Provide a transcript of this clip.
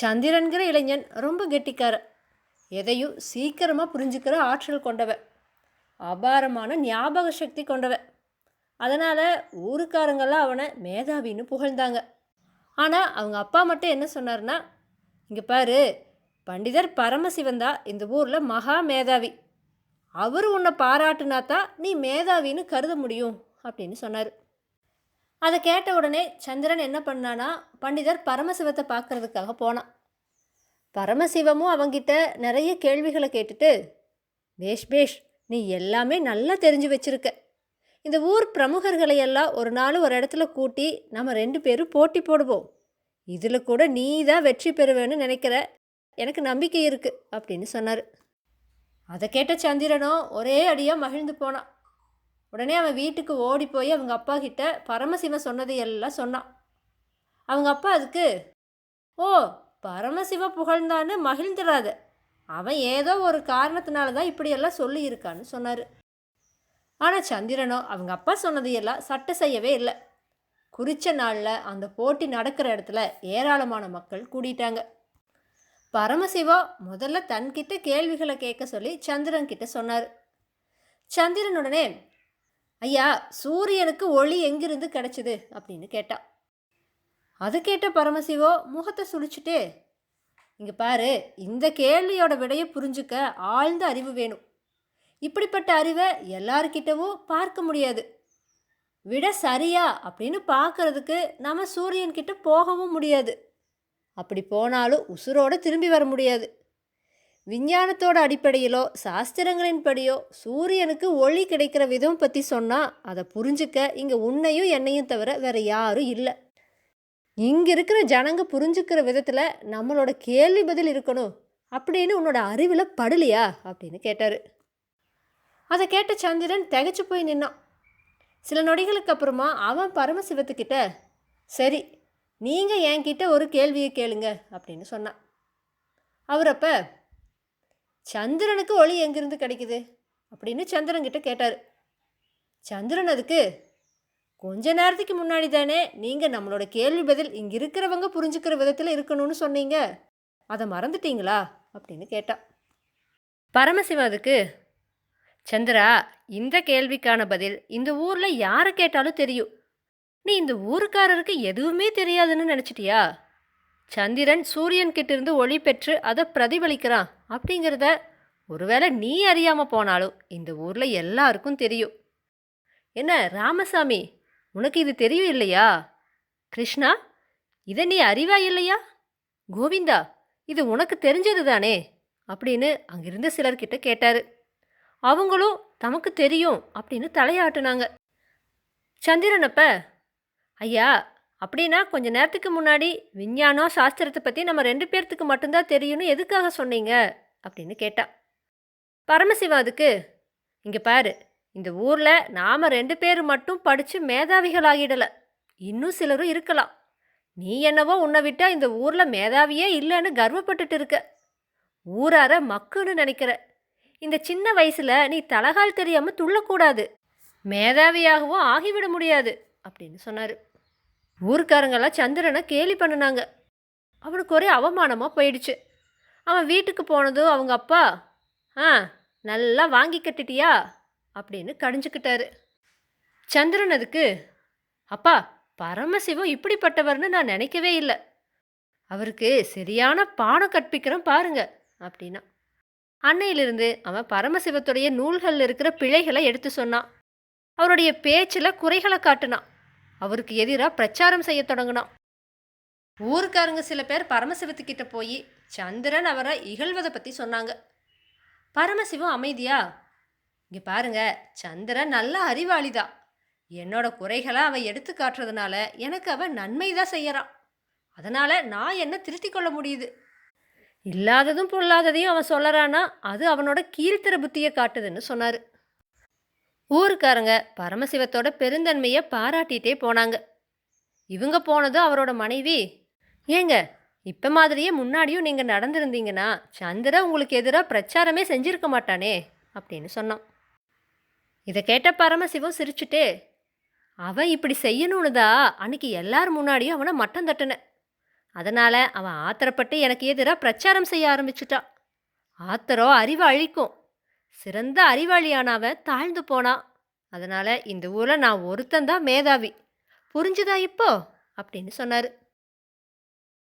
சந்திரன்கிற இளைஞன் ரொம்ப கெட்டிக்கார எதையும் சீக்கிரமாக புரிஞ்சுக்கிற ஆற்றல் கொண்டவ அபாரமான ஞாபக சக்தி கொண்டவ அதனால் ஊருக்காரங்கெல்லாம் அவனை மேதாவின்னு புகழ்ந்தாங்க. ஆனால் அவங்க அப்பா மட்டும் என்ன சொன்னார்னா இங்கே பாரு பண்டிதர் பரமசிவன் தான் இந்த ஊரில் மகா மேதாவி. அவர் உன்னை பாராட்டுனா தான் நீ மேதாவின்னு கருத முடியும் அப்படின்னு சொன்னார். அதை கேட்ட உடனே சந்திரன் என்ன பண்ணானா பண்டிதர் பரமசிவத்தை பார்க்கறதுக்காக போனான். பரமசிவமும் அவங்கிட்ட நிறைய கேள்விகளை கேட்டுட்டு பேஷ் பேஷ் நீ எல்லாமே நல்லா தெரிஞ்சு வச்சிருக்க. இந்த ஊர் பிரமுகர்களை எல்லாம் ஒரு நாள் ஒரு இடத்துல கூட்டி நம்ம ரெண்டு பேரும் போட்டி போடுவோம். இதில் கூட நீ தான் வெற்றி பெறுவேன்னு நினைக்கிற. எனக்கு நம்பிக்கை இருக்குது அப்படின்னு சொன்னார். அதை கேட்ட சந்திரனும் ஒரே அடியாக மகிழ்ந்து போனான். உடனே அவன் வீட்டுக்கு ஓடி போய் அவங்க அப்பா கிட்ட பரமசிவன் சொன்னதை எல்லாம் சொன்னான். அவங்க அப்பா அதுக்கு ஓ பரமசிவ புகழ்ந்தான்னு மகிழ்ந்துடாத அவன் ஏதோ ஒரு காரணத்தினால தான் இப்படியெல்லாம் சொல்லியிருக்கான்னு சொன்னார். ஆனால் சந்திரனோ அவங்க அப்பா சொன்னதையெல்லாம் சட்டை செய்யவே இல்லை. குறித்த நாளில் அந்த போட்டி நடக்கிற இடத்துல ஏராளமான மக்கள் கூடிட்டாங்க. பரமசிவா முதல்ல தன்கிட்ட கேள்விகளை கேட்க சொல்லி சந்திரன் கிட்ட சொன்னார். சந்திரனுடனே ஐயா சூரியனுக்கு ஒளி எங்கிருந்து கிடைச்சிது? அப்படின்னு கேட்டான் அது கேட்ட பரமசிவோ முகத்தை சுழிச்சுட்டு இங்கே பாரு இந்த கேள்வியோட விடையை புரிஞ்சுக்க ஆழ்ந்த அறிவு வேணும். இப்படிப்பட்ட அறிவை எல்லார்கிட்டவும் பார்க்க முடியாது. விட சரியா? அப்படின்னு பார்க்கறதுக்கு நம்ம சூரியன்கிட்ட போகவும் முடியாது. அப்படி போனாலும் உசுரோடு திரும்பி வர முடியாது. விஞ்ஞானத்தோட அடிப்படையிலோ சாஸ்திரங்களின்படியோ சூரியனுக்கு ஒளி கிடைக்கிற விதம் பற்றி சொன்னால் அதை புரிஞ்சுக்க இங்கே உன்னையும் என்னையும் தவிர வேறு யாரும் இல்லை. இங்கே இருக்கிற ஜனங்க புரிஞ்சுக்கிற விதத்தில் நம்மளோட கேள்வி பதில் இருக்கணும். அப்படின்னு உன்னோட அறிவில் படலையா? அப்படின்னு கேட்டார். அதை கேட்ட சந்திரன் திகைச்சு போய் நின்னான். சில நொடிகளுக்கு அப்புறமா அவன் பரமசிவத்துக்கிட்ட சரி நீங்கள் என்கிட்ட ஒரு கேள்வியை கேளுங்க அப்படின்னு சொன்னான். அவர் அப்போ சந்திரனுக்கு ஒளி எங்கிருந்து கிடைக்குது? அப்படின்னு சந்திரன் கிட்ட கேட்டார். சந்திரன் அதுக்கு கொஞ்ச நேரத்துக்கு முன்னாடி தானே நீங்கள் நம்மளோட கேள்வி பதில் இங்கே இருக்கிறவங்க புரிஞ்சுக்கிற விதத்தில் இருக்கணும்னு சொன்னீங்க. அதை மறந்துட்டீங்களா? அப்படின்னு கேட்டா பரமசிவம் அதுக்கு சந்திரா இந்த கேள்விக்கான பதில் இந்த ஊரில் யாரை கேட்டாலும் தெரியும். நீ இந்த ஊருக்காரருக்கு எதுவுமே தெரியாதுன்னு நினச்சிட்டியா? சந்திரன் சூரியன் கிட்ட இருந்து ஒளி பெற்று அதை பிரதிபலிக்கிறான். அப்படிங்கிறத ஒருவேளை நீ அறியாமல் போனாலும் இந்த ஊரில் எல்லாருக்கும் தெரியும். என்ன ராமசாமி உனக்கு இது தெரியும் இல்லையா? கிருஷ்ணா இதை நீ அறிவா இல்லையா? கோவிந்தா இது உனக்கு தெரிஞ்சது தானே? அப்படின்னு அங்கிருந்த சிலர்கிட்ட கேட்டார். அவங்களும் தமக்கு தெரியும் அப்படின்னு தலையாட்டுனாங்க. சந்திரனப்ப ஐயா அப்படின்னா கொஞ்ச நேரத்துக்கு முன்னாடி விஞ்ஞானம் சாஸ்திரத்தை பற்றி நம்ம ரெண்டு பேர்த்துக்கு மட்டும்தான் தெரியும்னு எதுக்காக சொன்னீங்க? அப்படின்னு கேட்டா. பரமசிவா அதுக்கு இங்கே பாரு இந்த ஊரில் நாம் ரெண்டு பேர் மட்டும் படித்து மேதாவிகளாகிடலை இன்னும் சிலரும் இருக்கலாம். நீ என்னவோ உன்னை விட்டால் இந்த ஊரில் மேதாவியே இல்லைன்னு கர்வப்பட்டுட்டு இருக்க. ஊரார மக்குன்னு நினைக்கிற. இந்த சின்ன வயசில் நீ தலகால் தெரியாமல் துள்ளக்கூடாது. மேதாவியாகவும் ஆகிவிட முடியாது. அப்படின்னு சொன்னார். ஊருக்காரங்கெல்லாம் சந்திரனை கேலி பண்ணினாங்க. அவனுக்கு ஒரே அவமானமாக போயிடுச்சு. அவன் வீட்டுக்கு போனதும் அவங்க அப்பா ஆ நல்லா வாங்கி கட்டிட்டியா? அப்படின்னு கடிஞ்சுக்கிட்டாரு. சந்திரன் அதுக்கு அப்பா பரமசிவம் இப்படிப்பட்டவர்னு நான் நினைக்கவே இல்லை. அவருக்கு சரியான பாடம் கற்பிக்கிறேன் பாருங்க அப்படின்னா. அன்னையிலிருந்து அவன் பரமசிவத்துடைய நூல்களில் இருக்கிற பிழைகளை எடுத்து சொன்னான். அவருடைய பேச்சில் குறைகளை காட்டினான். அவருக்கு எதிராக பிரச்சாரம் செய்ய தொடங்கினான். ஊருக்காரங்க சில பேர் பரமசிவத்துக்கிட்ட போய் சந்திரன் அவரை இகழ்வதை பற்றி சொன்னாங்க. பரமசிவம் அமைதியா? இங்கே பாருங்க சந்திரன் நல்ல அறிவாளிதான் என்னோட குறைகளை அவன் எடுத்து காட்டுறதுனால எனக்கு அவன் நன்மை தான் செய்யறான். அதனால் நான் என்ன திருத்தி கொள்ள முடியுது? இல்லாததும் பொல்லாததையும் அவன் சொல்லறானா அது அவனோட கீழ்த்தர புத்தியை காட்டுதுன்னு சொன்னார். ஊருக்காரங்க பரமசிவத்தோட பெருந்தன்மையை பாராட்டிகிட்டே போனாங்க. இவங்க போனதும் அவரோட மனைவி ஏங்க இப்போ மாதிரியே முன்னாடியும் நீங்கள் நடந்திருந்தீங்கன்னா சந்திரன் உங்களுக்கு எதிராக பிரச்சாரமே செஞ்சிருக்க மாட்டானே அப்படின்னு சொன்னான். இதை கேட்ட பரமசிவம் சிரிச்சுட்டே அவன் இப்படி செய்யணும்னு தான் அன்னைக்கு எல்லார் முன்னாடியும் அவனை மட்டம் தட்டினேன் அதனால் அவன் ஆத்திரப்பட்டு எனக்கு எதிராக பிரச்சாரம் செய்ய ஆரம்பிச்சிட்டான் ஆத்திரம் அறிவை அழிக்கும். சிறந்த அறிவாளியான அவன் தாழ்ந்து போனான் அதனால் இந்த ஊரில் நான் ஒருத்தந்தான் மேதாவி. புரிஞ்சுதா இப்போ? அப்படின்னு சொன்னார்.